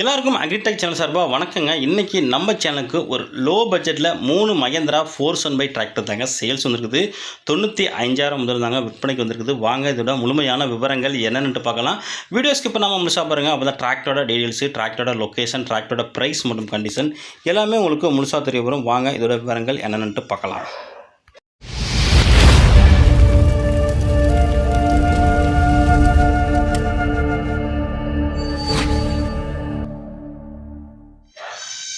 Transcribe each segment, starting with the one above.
எல்லாருக்கும் agritech channel சார்பாக வணக்கங்க. இன்றைக்கி நம்ம சேனலுக்கு ஒரு லோ பட்ஜெட்டில் மூணு Mahindra four one five tractor தாங்க சேல்ஸ் வந்திருக்குது. தொண்ணூற்றி அஞ்சாயிரம் முதல் தாங்க விற்பனைக்கு வந்திருக்குது. வாங்க இதோட முழுமையான விவரங்கள் என்னென்னு பார்க்கலாம். வீடியோ ஸ்கிப் பண்ணாமல் முழுசாக பாருங்கள் அப்போ தான் டிராக்டரோட டீடைல்ஸு டிராக்டரோட லொக்கேஷன் டிராக்டரோட ப்ரைஸ் மற்றும் கண்டிஷன் எல்லாமே உங்களுக்கு முழுசாக தெரிய வரும். வாங்க இதோட விவரங்கள் என்னென்னு பார்க்கலாம்.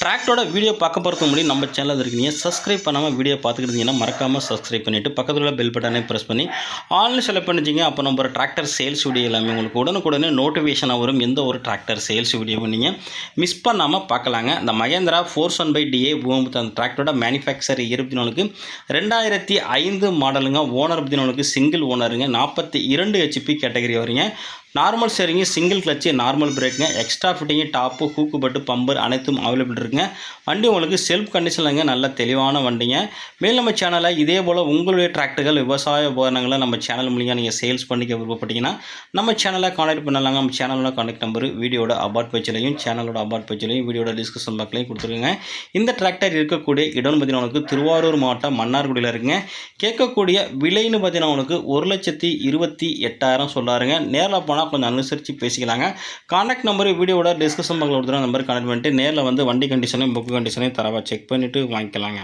டிராக்டோட வீடியோ பார்க்க போகிறதுக்கு முன்னாடி நம்ம சேனலில் இருக்கீங்க சப்ஸ்கிரைப் பண்ணாமல் வீடியோ பார்த்துக்கிட்டு இருந்தீங்கன்னா மறக்காமல் சப்ஸ்கிரைப் பண்ணிவிட்டு பக்கத்தில் உள்ள பெல் பட்டனை ப்ரெஸ் பண்ணி ஆன்லைன் செலக்ட் பண்ணிச்சிங்க அப்போ நம்ம டிராக்டர் சேல்ஸ் வீடியோ எல்லாமே உங்களுக்கு உடனுக்குடனே நோட்டிஃபிகேஷனாக வரும். எந்த ஒரு டிராக்டர் சேல்ஸ் வீடியோவும் நீங்கள் மிஸ் பண்ணாமல் பார்க்கலாங்க. இந்த Mahindra four one five DI Bhoomiputra அந்த டிராக்டரோட மேனுஃபேக்சர் இருபத்தி நாலுக்கு ரெண்டாயிரத்தி ஐந்து மாடலுங்க ஓனர் பற்றி நாளுக்கு சிங்கிள் ஓனருங்க நாற்பத்தி இரண்டு ஹெச்பி கேட்டகரி வரீங்க normal steering single clutch normal பிரேக்குங்க extra fitting top hook பட்டு பம்பர் அனைத்தும் அவைலபிள் இருக்குங்க. வண்டி உங்களுக்கு செல்ஃப் கண்டிஷனில்ங்க நல்ல தெளிவான வண்டிங்க. மேல் நம்ம சேனலை இதே போல் உங்களுடைய டிராக்டர்கள் விவசாய உபகரணங்களை நம்ம சேனல் மூலியமாக நீங்கள் சேல்ஸ் பண்ணிக்க விருப்பப்பட்டீங்கன்னா நம்ம சேனலை கான்டாக்ட் பண்ணலாங்க. நம்ம சேனலோட கான்டாக்ட் நம்பர் வீடியோட அபார்ட் பேஜ்லையும் சேனலோட அபார்ட் பேஜ்லையும் வீடியோட டிஸ்கிரிப்ஷன் பாக்லையும் கொடுத்துருங்க. இந்த டிராக்டர் இருக்கக்கூடிய இடம்னு பார்த்தீங்கன்னா உங்களுக்கு திருவாரூர் மாவட்டம் மன்னார்குடியில் இருக்குங்க. கேட்கக்கூடிய விலைன்னு பார்த்தீங்கன்னா உங்களுக்கு ஒரு லட்சத்தி இருபத்தி எட்டாயிரம் சொல்லாருங்க. நேரில் போனால் கொஞ்சம் அனுசரித்து பேசிக்கலாங்க. கான்டாக்ட் நம்பர் வீடியோட டிஸ்கஷன் பக்கத்தில் கொடுத்துருந்த நம்பர் கனெக்ட் பண்ணிட்டு நேரில் வந்து வண்டி கண்டிஷனையும் புக்கு கண்டிஷனையும் தரவா செக் பண்ணிவிட்டு வாங்கிக்கலாங்க.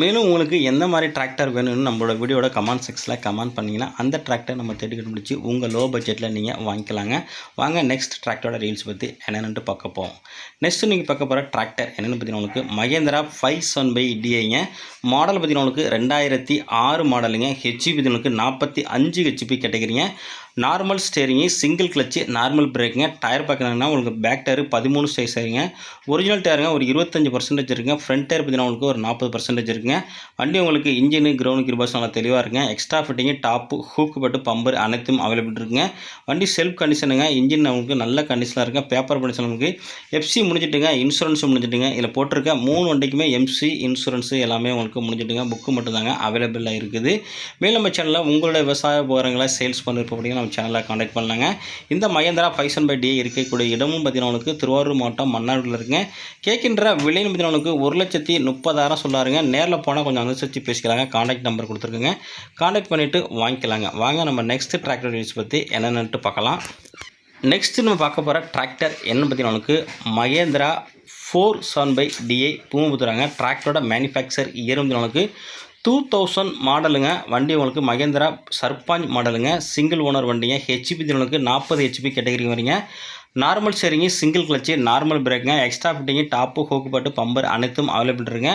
மேலும் உங்களுக்கு எந்த மாதிரி டிராக்டர் வேணும்னு நம்மளோட வீடியோட கமெண்ட் செக்ஸில் கமெண்ட் பண்ணிங்கன்னா அந்த டிராக்டர் நம்ம தேடி கண்டுபிடிச்சி உங்கள் லோ பட்ஜெட்டில் நீங்கள் வாங்கிக்கலாங்க. வாங்க நெக்ஸ்ட் டிராக்டரோட ரீல்ஸ் பற்றி என்னென்னு பார்க்க போவோம். நெக்ஸ்ட்டு நீங்கள் பார்க்க போகிற டிராக்டர் என்னென்னு பார்த்தீங்கன்னா உங்களுக்கு மகேந்திரா ஃபைவ் செவன் பை டிஐங்க மாடல் பார்த்தீங்கன்னா உங்களுக்கு ரெண்டாயிரத்தி ஆறு மாடலுங்க ஹெச்பி உங்களுக்கு நாற்பத்தி அஞ்சு HP கேட்டகிரிங்க normal steering single clutch normal பிரேக்குங்க tyre பார்க்குறாங்கன்னா உங்களுக்கு பேக் டயர் பதிமூணு சைஸ் சரிங்க ஒரிஜினல் டயருங்க ஒரு இருபத்தஞ்சு பர்சன்டேஜ் இருக்குங்க. ஃப்ரண்ட் டயர் பார்த்தீங்கன்னா உங்களுக்கு ஒரு நாற்பது பர்சன்டேஜ் இருக்குங்க. வண்டி உங்களுக்கு இன்ஜினு கிரவுண்ட் கிருபாஸ் நல்லா தெளிவாக இருக்குங்க. எக்ஸ்ட்ரா ஃபிட்டிங்கு டாப்பு ஹூக்கு பட்டு பம்பர் அனைத்தும் அவைலபிள் இருக்குங்க. வண்டி செல்ஃப் கண்டிஷனுங்க இன்ஜின் நமக்கு நல்ல கண்டிஷனாக இருக்குங்க. பேப்பர் கண்டிஷன் உங்களுக்கு எஃப்சி முடிஞ்சிட்டுங்க இன்சூரன்ஸும் முடிஞ்சிட்டுங்க. இதில் போட்டிருக்க மூணு வண்டிக்குமே எம்சி இன்சூரன்ஸு எல்லாமே உங்களுக்கு முடிஞ்சிட்டுங்க. புக்கு மட்டும்தாங்க அவைலபிளாக இருக்குது. மேலும் நம்ம சேனலில் உங்களோட விவசாய உபகரணங்களை சேல்ஸ் பண்ணிருப்போம் நம்ம சேனலில் காண்டாக்ட் பண்ணலாங்க. இந்த மகேந்திரா ஃபைசன் பை டே இருக்கக்கூடிய இடமும் பார்த்தீங்கன்னா உங்களுக்கு திருவாரூர் மாவட்டம் மன்னார்குடியில் இருக்குங்க. கேட்கின்ற விலைன்னு பார்த்தீங்கன்னா உங்களுக்கு ஒரு லட்சத்தி முப்பதாயிரம் சொல்லாருங்க. நேரில் போனால் கொஞ்சம் அனுசரித்து பேசிக்கலாங்க. Contact number கொடுத்துருக்குங்க. காண்டாக்ட் பண்ணிவிட்டு வாங்கிக்கலாங்க. வாங்க நம்ம நெக்ஸ்ட் டிராக்டர் யூஸ் பற்றி என்னென்னட்டு பார்க்கலாம். நெக்ஸ்ட்டு நம்ம பார்க்க போகிற டிராக்டர் என்ன பார்த்தீங்கன்னா உங்களுக்கு Mahindra four seven five DI பூமபுத்துறாங்க டிராக்டரோட மேனுஃபேக்சர் இயர் வந்து நமக்கு டூ தௌசண்ட் மாடலுங்க வண்டி உங்களுக்கு மகேந்திரா சர்பாஞ்ச் மாடலுங்க சிங்கிள் ஓனர் வண்டிங்க. ஹெச்பி உங்களுக்கு நாற்பது ஹெச்பி கேட்டகரி வரீங்க. Normal steering single clutch normal பிரேக்குங்க extra fitting top hook பட்டு பம்பர் அனைத்தும் அவைலபிள் இருக்குங்க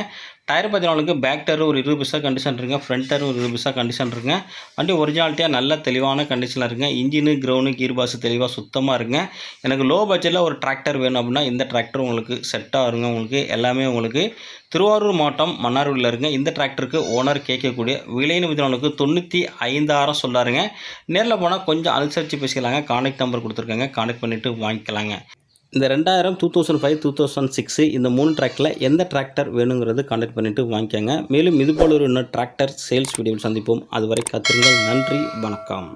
டயர் பதினாலுக்கு பேக் டயர் ஒரு இருபது பைசா கண்டிஷன் இருக்குங்க ஃப்ரண்ட் டயர் ஒரு இருபது பைசா கண்டிஷன் இருக்குங்க வண்டி ஒரிஜினாலிட்டியாக நல்ல தெளிவான கண்டிஷனில் இருக்குங்க இன்ஜினு கிரவுண்டு கீர் பாஸ் தெளிவாக சுத்தமாக இருக்குங்க எனக்கு லோ பட்ஜெட்டில் ஒரு டிராக்டர் வேணும் அப்படின்னா இந்த டிராக்டர் உங்களுக்கு செட்டாக இருங்க உங்களுக்கு எல்லாமே உங்களுக்கு திருவாரூர் மாவட்டம் மன்னார்குடியில் இருங்க. இந்த டிராக்டருக்கு ஓனர் கேட்கக்கூடிய விலைன்னு பதினாலுக்கு தொண்ணூற்றி ஐந்தாயிரம் சொல்லாருங்க. நேரில் போனால் கொஞ்சம் அனுசரித்து பேசிக்கலாங்க. கான்டாக்ட் நம்பர் கொடுத்துருக்காங்க. கான்டாக்ட் பண்ணிவிட்டு வாங்கிக்கலாங்க. இந்த ரெண்டாயிரம் two thousand five two thousand six இந்த மூணு ட்ராக்டில் எந்த டிராக்டர் வேணுங்கிறது கான்டாக்ட் பண்ணிவிட்டு வாங்கிக்கோங்க. மேலும் இதுபோல் ஒரு இன்னும் டிராக்டர் சேல்ஸ் வீடியோவில் சந்திப்போம். அதுவரை காத்திருங்கள். நன்றி வணக்கம்.